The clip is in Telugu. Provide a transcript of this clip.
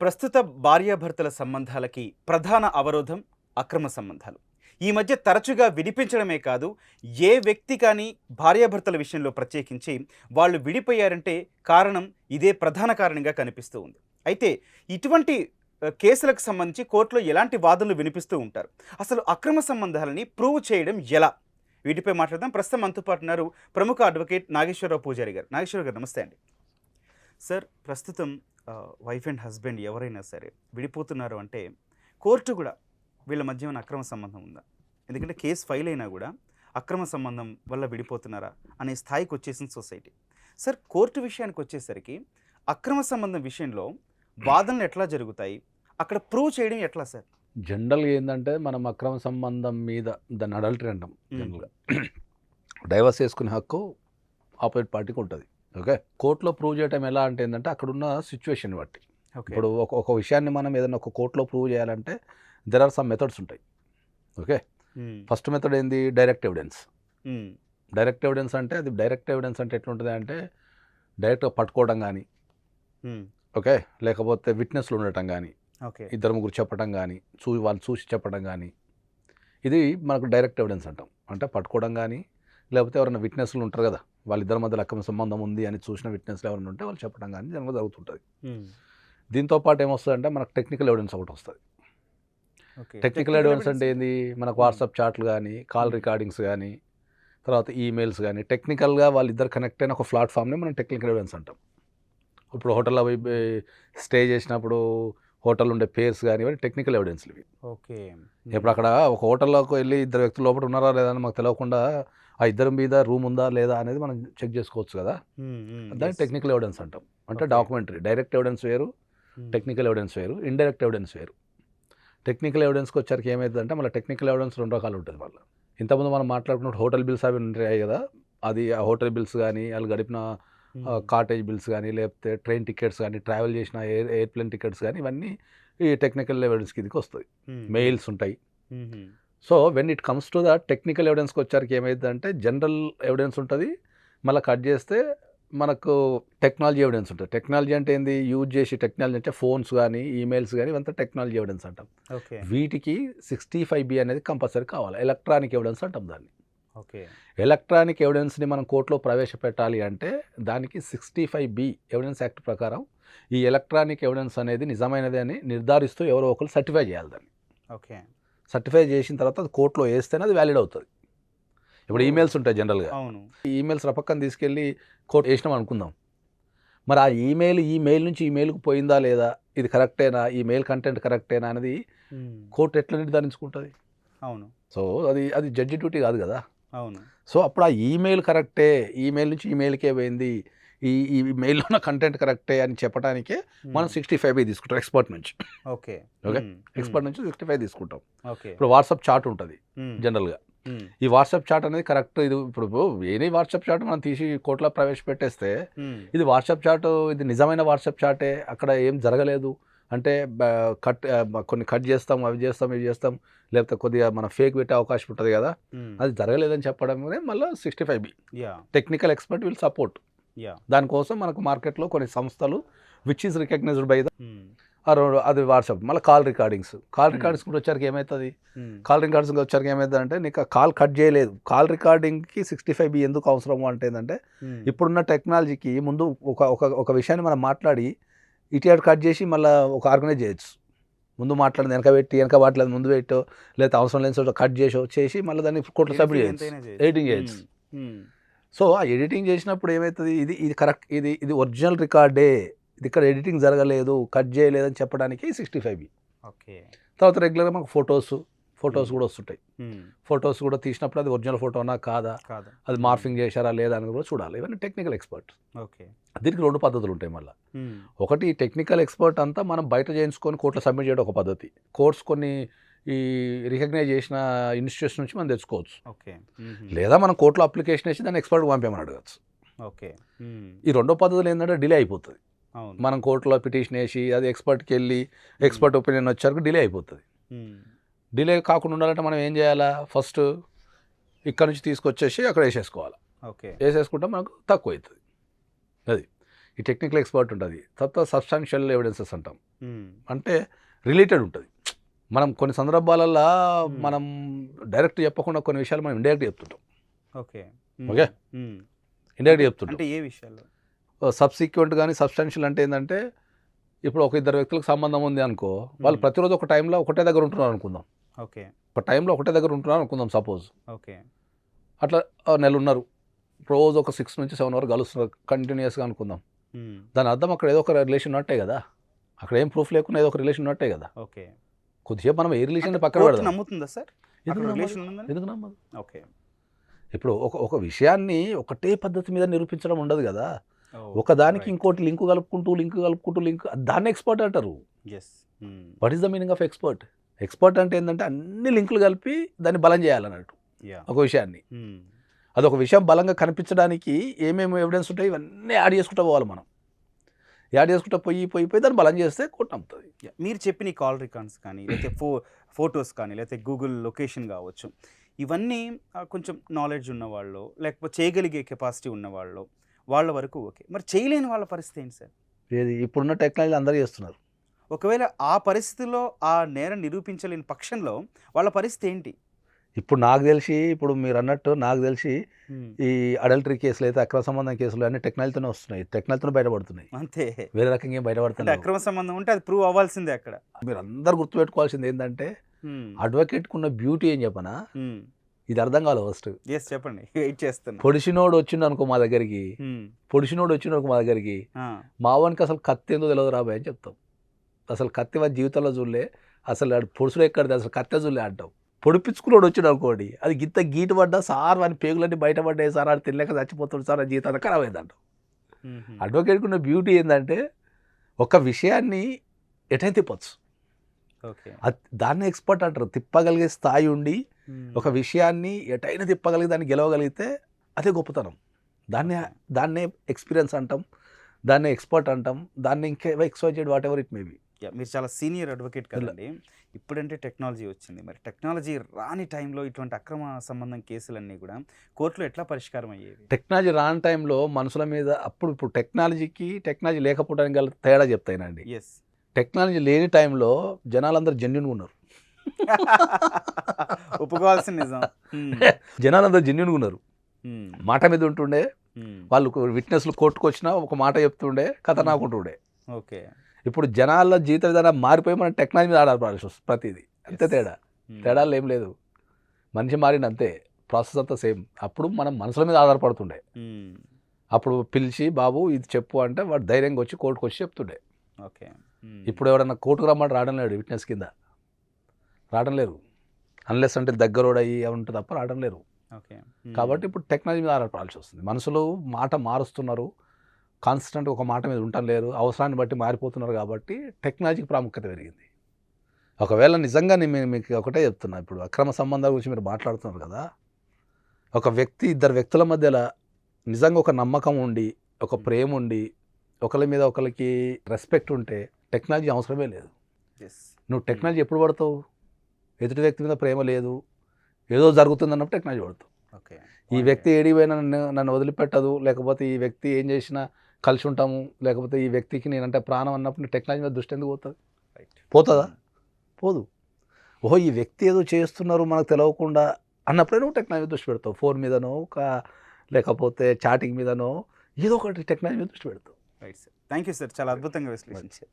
ప్రస్తుత భార్యాభర్తల సంబంధాలకి ప్రధాన అవరోధం అక్రమ సంబంధాలు. ఈ మధ్య తరచుగా వినిపించడమే కాదు ఏ వ్యక్తి కానీ భార్యాభర్తల విషయంలో ప్రత్యేకించి వాళ్ళు విడిపోయారంటే కారణం ఇదే ప్రధాన కారణంగా కనిపిస్తూ ఉంది. అయితే ఇటువంటి కేసులకు సంబంధించి కోర్టులో ఎలాంటి వాదనలు వినిపిస్తూ ఉంటారు? అసలు అక్రమ సంబంధాలని ప్రూవ్ చేయడం ఎలా? వీటిపై మాట్లాడదాం. ప్రస్తుతం మనతో పాటు ఉన్నారు ప్రముఖ అడ్వకేట్ నాగేశ్వరరావు పూజారి గారు. నాగేశ్వరరావు గారు నమస్తే అండి. సార్ ప్రస్తుతం వైఫ్ అండ్ హస్బెండ్ ఎవరైనా సరే విడిపోతున్నారు అంటే కోర్టు కూడా వీళ్ళ మధ్య ఏమైనా అక్రమ సంబంధం ఉందా? ఎందుకంటే కేసు ఫైల్ అయినా కూడా అక్రమ సంబంధం వల్ల విడిపోతున్నారా అనే స్థాయికి వచ్చేసింది సొసైటీ. సార్ కోర్టు విషయానికి వచ్చేసరికి అక్రమ సంబంధం విషయంలో వాదనలు ఎట్లా జరుగుతాయి? అక్కడ ప్రూవ్ చేయడం ఎట్లా సార్? జనరల్గా ఏంటంటే మనం అక్రమ సంబంధం మీద దాన్ని అడల్టరీ అంటాం జనరల్గా. డైవర్స్ చేసుకునే హక్కు ఆపోజిట్ పార్టీకి ఉంటుంది. ఓకే. కోర్టులో ప్రూవ్ చేయడం ఎలా అంటే ఏంటంటే అక్కడున్న సిచ్యువేషన్ బట్టి. ఇప్పుడు ఒక ఒక విషయాన్ని మనం ఏదైనా ఒక కోర్టులో ప్రూవ్ చేయాలంటే దెర్ ఆర్ సమ్ మెథడ్స్ ఉంటాయి. ఓకే. ఫస్ట్ మెథడ్ ఏంది? డైరెక్ట్ ఎవిడెన్స్ డైరెక్ట్ ఎవిడెన్స్ అంటే అది డైరెక్ట్ ఎవిడెన్స్ అంటే ఎట్లుంటుంది అంటే డైరెక్ట్గా పట్టుకోవడం కానీ ఓకే. లేకపోతే విట్నెస్లు ఉండటం కానీ ఓకే. ఇద్దరు ముగ్గురు చెప్పడం కానీ చూ వాళ్ళు చూసి చెప్పడం కానీ ఇది మనకు డైరెక్ట్ ఎవిడెన్స్ అంటాం. అంటే పట్టుకోవడం కానీ లేకపోతే ఎవరైనా విట్నెస్లు ఉంటారు కదా. వాళ్ళిద్దరి మధ్య అక్రమ సంబంధం ఉంది అని చూసిన విట్నెస్లు ఎవరైనా ఉంటే వాళ్ళు చెప్పడం కానీ జనరల్గా జరుగుతుంటుంది. దీంతో పాటు ఏమొస్తుందంటే మనకు టెక్నికల్ ఎవిడెన్స్ ఒకటి వస్తుంది. టెక్నికల్ ఎవిడెన్స్ అంటే ఏంది? మనకు వాట్సాప్ చాట్లు కానీ కాల్ రికార్డింగ్స్ కానీ తర్వాత ఈమెయిల్స్ కానీ టెక్నికల్గా వాళ్ళిద్దరు కనెక్ట్ అయిన ఒక ప్లాట్ఫామ్ని మనం టెక్నికల్ ఎవిడెన్స్ అంటాం. ఇప్పుడు హోటల్లో పోయి స్టే చేసినప్పుడు హోటల్ ఉండే పేర్స్ కానీ ఇవన్నీ టెక్నికల్ ఎవిడెన్స్లు ఇవి. ఓకే. ఇప్పుడు అక్కడ ఒక హోటల్లోకి వెళ్ళి ఇద్దరు వ్యక్తులు లోపల ఉన్నారా లేదా అని మాకు తెలియకుండా ఆ ఇద్దరి మీద రూమ్ ఉందా లేదా అనేది మనం చెక్ చేసుకోవచ్చు కదా. దాన్ని టెక్నికల్ ఎవిడెన్స్ అంటాం. అంటే. డాక్యుమెంటరీ డైరెక్ట్ ఎవిడెన్స్ వేరు టెక్నికల్ ఎవిడెన్స్ వేరు ఇండైరెక్ట్ ఎవిడెన్స్ వేరు. టెక్నికల్ ఎవిడెన్స్కి వచ్చరికి ఏమవుతుందంటే మళ్ళీ టెక్నికల్ ఎవిడెన్స్ రెండు రకాలు ఉంటుంది వాళ్ళ ఇంతకుముందు మనం మాట్లాడుకున్నట్టు హోటల్ బిల్స్ అవి ఉంటాయి కదా అది ఆ హోటల్ బిల్స్ కానీ వాళ్ళు గడిపిన కాటేజ్ బిల్స్ కానీ లేకపోతే ట్రైన్ టికెట్స్ కానీ ట్రావెల్ చేసిన ఎయిర్ ఎయిర్ప్లేన్ టికెట్స్ కానీ ఇవన్నీ ఈ టెక్నికల్ ఎవిడెన్స్ కిందకి వస్తాయి. మెయిల్స్ ఉంటాయి. So when it comes to the technical ఎవిడెన్స్కి వచ్చరికి ఏమైందంటే జనరల్ ఎవిడెన్స్ ఉంటుంది. మళ్ళీ కట్ చేస్తే మనకు టెక్నాలజీ ఎవిడెన్స్ ఉంటుంది. టెక్నాలజీ అంటే ఏంది? యూజ్ చేసి టెక్నాలజీ అంటే ఫోన్స్ కానీ ఈమెయిల్స్ కానీ ఇవంతా టెక్నాలజీ ఎవిడెన్స్ అంటాం. ఓకే. వీటికి సిక్స్టీ ఫైవ్ బి అనేది కంపల్సరీ కావాలి. ఎలక్ట్రానిక్ ఎవిడెన్స్ అంటాం దాన్ని. ఓకే. ఎలక్ట్రానిక్ ఎవిడెన్స్ని మనం కోర్టులో ప్రవేశపెట్టాలి అంటే దానికి sixty five B evidence act ప్రకారం ఈ ఎలక్ట్రానిక్ ఎవిడెన్స్ అనేది నిజమైనది అని నిర్ధారిస్తూ ఎవరో ఒకరు సర్టిఫై చేయాలి దాన్ని. ఓకే. సర్టిఫై చేసిన తర్వాత అది కోర్టులో వేస్తేనే అది వ్యాలిడ్ అవుతుంది. ఇప్పుడు. ఈమెయిల్స్ ఉంటాయి జనరల్గా. అవును. ఈమెయిల్స్ రపక్కన తీసుకెళ్ళి కోర్టు వేసినాం అనుకుందాం. మరి ఆ ఈమెయిల్ ఈ మెయిల్ నుంచి ఈ మెయిల్కి పోయిందా లేదా? ఇది కరెక్టేనా? ఈ మెయిల్ కంటెంట్ కరెక్టేనా అనేది కోర్టు ఎట్లా నిర్ధారించుకుంటుంది? అవును. సో అది అది జడ్జి డ్యూటీ కాదు కదా? అవును. సో అప్పుడు ఆ ఈమెయిల్ కరెక్టే. ఈమెయిల్ నుంచి ఈమెయిల్కే పోయింది. ఈ ఈ మెయిల్లో ఉన్న కంటెంట్ కరెక్టే అని చెప్పడానికే మనం సిక్స్టీ ఫైవ్ తీసుకుంటాం ఎక్స్పర్ట్ నుంచి. ఓకే. ఓకే. ఎక్స్పర్ట్ నుంచి సిక్స్టీ ఫైవ్ తీసుకుంటాం. ఓకే. ఇప్పుడు వాట్సాప్ చాట్ ఉంటుంది జనరల్గా ఈ వాట్సాప్ చాట్ అనేది కరెక్ట్ ఇది ఇప్పుడు ఏది వాట్సాప్ చాట్ మనం తీసి కోర్టులో ప్రవేశపెట్టేస్తే ఇది వాట్సాప్ చాట్ ఇది నిజమైన వాట్సాప్ చాటే అక్కడ ఏం జరగలేదు. అంటే కట్ కొన్ని కట్ చేస్తాం అవి చేస్తాం ఇవి చేస్తాం లేకపోతే కొద్దిగా మన ఫేక్ పెట్టే అవకాశం ఉంటుంది కదా అది జరగలేదని చెప్పడం మళ్ళీ sixty five B technical expert will support దానికోసం మనకు మార్కెట్లో కొన్ని సంస్థలు which is recognised by the అది వాట్సాప్ మళ్ళీ call recordings. Call Hmm. Recordings కూడా వచ్చరికి ఏమవుతుంది కాల్ రికార్డింగ్స్ వచ్చరికి ఏమవుతుంది అంటే నీకు కాల్ కట్ చేయలేదు. కాల్ రికార్డింగ్కి సిక్స్టీ ఫైవ్ బి ఎందుకు అవసరము అంటే ఏంటంటే ఇప్పుడున్న టెక్నాలజీకి ముందు ఒక ఒక ఒక విషయాన్ని మనం మాట్లాడి ఇటు అటు కట్ చేసి మళ్ళీ ఒక ఆర్గనైజ్ చేయొచ్చు. ముందు మాట్లాడింది వెనక పెట్టి వెనక మాట్లాడింది ముందు పెట్టో లేదా అవసరం లేని చోట కట్ చేసో చేసి మళ్ళీ దాన్ని కోర్టులో సబ్మిట్ చేయొచ్చు. ఎడిటింగ్ చేయొచ్చు. సో ఆ ఎడిటింగ్ చేసినప్పుడు ఏమవుతుంది ఇది ఇది కరెక్ట్ ఇది ఇది ఒరిజినల్ రికార్డే. ఇది ఇక్కడ ఎడిటింగ్ జరగలేదు కట్ చేయలేదని చెప్పడానికి సిక్స్టీ ఫైవ్ బి ఓకే. తర్వాత రెగ్యులర్గా మనకు ఫొటోస్ ఫొటోస్ కూడా వస్తుంటాయి. ఫొటోస్ కూడా తీసినప్పుడు అది ఒరిజినల్ ఫోటోనా కాదా? కాదు. అది మార్ఫింగ్ చేశారా లేదా అని కూడా చూడాలి. ఇవన్నీ టెక్నికల్ ఎక్స్పర్ట్ ఓకే. దీనికి రెండు పద్ధతులు ఉంటాయి మళ్ళీ. ఒకటి టెక్నికల్ ఎక్స్పర్ట్ అంతా మనం బయట చేయించుకొని కోర్టులో సబ్మిట్ చేయడం ఒక పద్ధతి. కోర్ట్స్ కొన్ని ఈ రికగ్నైజ్ చేసిన ఇన్స్టిట్యూట్స్ నుంచి మనం తెచ్చుకోవచ్చు. ఓకే. లేదా మనం కోర్టులో అప్లికేషన్ వేసి దాన్ని ఎక్స్పర్ట్ పంపించమని అడగచ్చు. ఓకే. ఈ రెండో పద్ధతులు ఏంటంటే డిలే అయిపోతుంది. మనం కోర్టులో పిటిషన్ వేసి అది ఎక్స్పర్ట్కి వెళ్ళి ఎక్స్పర్ట్ ఒపీనియన్ వచ్చాక డిలే అయిపోతుంది. డిలే కాకుండా ఉండాలంటే మనం ఏం చేయాలా? ఫస్ట్ ఇక్కడ నుంచి తీసుకొచ్చేసి అక్కడ వేసేసుకోవాలి. ఓకే. వేసేసుకుంటే మనకు తక్కువ అవుతుంది అది. ఈ టెక్నికల్ ఎక్స్పర్ట్ ఉంటుంది. తర్వాత సబ్స్టాన్షియల్ ఎవిడెన్సెస్ అంటాం. అంటే రిలేటెడ్ ఉంటుంది. మనం కొన్ని సందర్భాలలో మనం డైరెక్ట్ చెప్పకుండా కొన్ని విషయాలు మనం ఇండైరెక్ట్ చెప్తుంటాం. ఓకే. ఓకే. ఇండైరెక్ట్ చెప్తుంటాం. అంటే ఏ విషయాల్లో సబ్సిక్వెంట్ కానీ సబ్స్టాన్షియల్ అంటే ఏంటంటే ఇప్పుడు ఒక ఇద్దరు వ్యక్తులకు సంబంధం ఉంది అనుకో వాళ్ళు. ప్రతిరోజు ఒక టైంలో ఒకటే దగ్గర ఉంటున్నారు అనుకుందాం. ఓకే. ఒక టైంలో ఒకటే దగ్గర ఉంటున్నారు అనుకుందాం సపోజ్. ఓకే. అట్లా నెల ఉన్నారు రోజు ఒక సిక్స్ నుంచి సెవెన్ వరకు కలుస్తున్నారు కంటిన్యూస్గా అనుకుందాం. దాని అర్థం అక్కడ ఏదో ఒక రిలేషన్ ఉన్నట్టే కదా. అక్కడ ఏం ప్రూఫ్ లేకుండా ఏదో ఒక రిలేషన్ ఉన్నట్టే కదా. ఓకే. కొద్దిసేపు మనం ఏ రిలేషన్ పక్కన పెడదాం. నమ్ముతుందా సార్? ఎందుకు నమ్మదు? ఓకే. ఇప్పుడు ఒక ఒక విషయాన్ని ఒకటే పద్ధతి మీద నిరూపించడం ఉండదు కదా. ఒకదానికి. ఇంకోటి లింక్ కలుపుకుంటూ లింక్ కలుపుకుంటూ లింక్ దాన్ని ఎక్స్పర్ట్ అంటారు. What is the meaning of expert expert అంటే ఏంటంటే అన్ని లింకులు కలిపి దాన్ని బలం చేయాలన్నట్టు. ఒక విషయాన్ని. ఉమ్, అది ఒక విషయం బలంగా కనిపించడానికి ఏమేమి ఎవిడెన్స్ ఉంటాయి ఇవన్నీ యాడ్ చేసుకుంటూ పోవాలి మనం. యాడ్ చేసుకుంటూ పోయి పోయి పోయి దాన్ని బలం చేస్తే కోట్ నమ్ముతుంది. Yeah. మీరు చెప్పిన కాల్ రికార్డ్స్ కానీ లేకపోతే ఫో ఫొటోస్ కానీ లేకపోతే గూగుల్ లొకేషన్ కావచ్చు ఇవన్నీ కొంచెం నాలెడ్జ్ ఉన్నవాళ్ళు లేకపోతే చేయగలిగే కెపాసిటీ ఉన్నవాళ్ళు వాళ్ళ వరకు ఓకే. మరి చేయలేని వాళ్ళ పరిస్థితి ఏంటి సార్? ఏది? ఇప్పుడున్న టెక్నాలజీ అందరూ చేస్తున్నారు. ఒకవేళ ఆ పరిస్థితిలో ఆ నేరం నిరూపించలేని పక్షంలో వాళ్ళ పరిస్థితి ఏంటి? ఇప్పుడు నాకు తెలిసి ఇప్పుడు మీరు అన్నట్టు నాకు తెలిసి ఈ అడల్టరీ కేసులు అయితే అక్రమ సంబంధం కేసులు అన్ని టెక్నాలజీతోనే వస్తున్నాయి. టెక్నాలజీతోనే బయటపడుతున్నాయి. అంతే. వేరే రకంగా ఏం బయటపడుతున్నాయి అక్రమ సంబంధం ఉంటే అది ప్రూవ్ అవ్వాల్సిందే అక్కడ. మీరు అందరు గుర్తుపెట్టుకోవాల్సింది ఏంటంటే అడ్వకేట్కి ఉన్న బ్యూటీ ఏం చెప్పనా. ఇది అర్థం కాలేదు ఫస్ట్ ఎస్ చెప్పండి. వెయిట్ చేస్తున్నా. పొడిచినోడు వచ్చిండు అనుకో మా దగ్గరికి. పొడిచినోడు వచ్చిండు అనుకో మా దగ్గరికి. ఆ, మావానికి అసలు కత్తి ఏందో తెలియదు రాబాయ్ అని చెప్తాం. అసలు కత్తి వాడి జీవితంలో చూడలే. అసలు ఆడు పొడుసుడు ఎక్కడిది? అసలు కత్తి చూడలే అంటాం. పొడిపించుకున్నాడు వచ్చిండు అనుకోండి అది గిత్త గీటు పడ్డా సార్ వాని పేగులన్నీ బయటపడ్డాయి సార్ ఆడు తినలేక చచ్చిపోతాడు సార్ ఆ జీవితాన్ని ఖరాబ్ అయింది అంటాం ఉమ్, అడ్వకేట్కి ఉన్న బ్యూటీ ఏంటంటే ఒక విషయాన్ని ఎటైనా తిప్పచ్చు. ఓకే. అది దాన్ని ఎక్స్పర్ట్ అంటారు. తిప్పగలిగే స్థాయి ఉండి ఒక విషయాన్ని ఎటైనా తిప్పగలిగి దాన్ని గెలవగలిగితే అదే గొప్పతనం. దాన్ని. దాన్నే ఎక్స్పీరియన్స్ అంటాం దాన్ని ఎక్స్పర్ట్ అంటాం దాన్ని ఇంకే XYZ whatever it maybe yeah, మీరు చాలా సీనియర్ అడ్వకేట్ కదండి. ఇప్పుడంటే టెక్నాలజీ వచ్చింది. మరి టెక్నాలజీ రాని టైంలో ఇటువంటి అక్రమ సంబంధం కేసులన్నీ కూడా కోర్టులో ఎట్లా పరిష్కారం అయ్యేవి? టెక్నాలజీ రాని టైంలో మనుషుల మీద అప్పుడు ఇప్పుడు టెక్నాలజీకి టెక్నాలజీ లేకపోవడానికి గల తేడా చెప్తాయినండి. ఎస్ టెక్నాలజీ లేని టైంలో జనాలందరూ జెన్యున్గా ఉన్నారు. ఒప్పుకోవాల్సిన నిజం. జనాలందరూ జెన్యున్గా ఉన్నారు. మాట మీద ఉంటుండే. వాళ్ళు విట్నెస్లు కోర్టుకు వచ్చినా ఒక మాట చెప్తుండే కథ నాకుంటుండే ఓకే. ఇప్పుడు జనాల జీవిత విధానం మారిపోయి మనం టెక్నాలజీ మీద ఆధారపడాల్సి వస్తుంది ప్రతిదీ. అంతే. తేడా. ఉమ్, తేడాలు ఏం లేదు. మనిషి మారిన అంతే ప్రాసెస్ అంతా సేమ్. అప్పుడు మనం మనసుల మీద ఆధారపడుతుండే. ఉమ్, అప్పుడు పిలిచి బాబు ఇది చెప్పు అంటే వాడు ధైర్యంగా వచ్చి కోర్టుకు వచ్చి చెప్తుండే. ఓకే. ఉమ్, ఇప్పుడు ఎవడన్నా కోర్టుకు రమ్మంటే రావడం లేడు విట్నెస్ కింద. రావడం లేరు అన్లెస్ అంటే దగ్గరోడు అయ్యి ఉంటే తప్ప రావడం లేరు ఓకే. కాబట్టి ఇప్పుడు టెక్నాలజీ మీద ఆధారపడాల్సి వస్తుంది. మనుషులు మాట మారుస్తున్నారు. కాన్స్టెంట్ ఒక మాట మీద ఉండటం లేరు అవసరాన్ని బట్టి మారిపోతున్నారు కాబట్టి టెక్నాలజీకి ప్రాముఖ్యత పెరిగింది. ఒకవేళ నిజంగా నేను మీకు ఒకటే చెప్తున్నా ఇప్పుడు అక్రమ సంబంధాల గురించి మీరు మాట్లాడుతున్నారు కదా ఒక వ్యక్తి ఇద్దరు వ్యక్తుల మధ్యలో నిజంగా ఒక నమ్మకం ఉండి ఒక ప్రేమ ఉండి ఒకరి మీద ఒకరికి రెస్పెక్ట్ ఉంటే టెక్నాలజీ అవసరమే లేదు. నువ్వు టెక్నాలజీ ఎప్పుడు పడతావు ఎదుటి వ్యక్తి మీద ప్రేమ లేదు ఏదో జరుగుతుంది అన్నప్పుడు టెక్నాలజీ పడతావు ఓకే. ఈ వ్యక్తి ఏడిపోయినా నన్ను నన్ను వదిలిపెట్టదు లేకపోతే ఈ వ్యక్తి ఏం చేసినా కలిసి ఉంటాము లేకపోతే ఈ వ్యక్తికి నేనంటే ప్రాణం అన్నప్పుడు నీ టెక్నాలజీ మీద దృష్టి ఎందుకు పోతుంది? రైట్ పోతుందా? పోదు. ఓహో ఈ వ్యక్తి ఏదో చేస్తున్నారు మనకు తెలియకుండా అన్నప్పుడే నువ్వు టెక్నాలజీ మీద దృష్టి పెడతావు. ఫోన్ మీదనో ఒక లేకపోతే చాటింగ్ మీదనో ఏదో ఒకటి టెక్నాలజీ మీద దృష్టి పెడతావు. Right sir thank you sir చాలా అద్భుతంగా విశ్లేషించారు.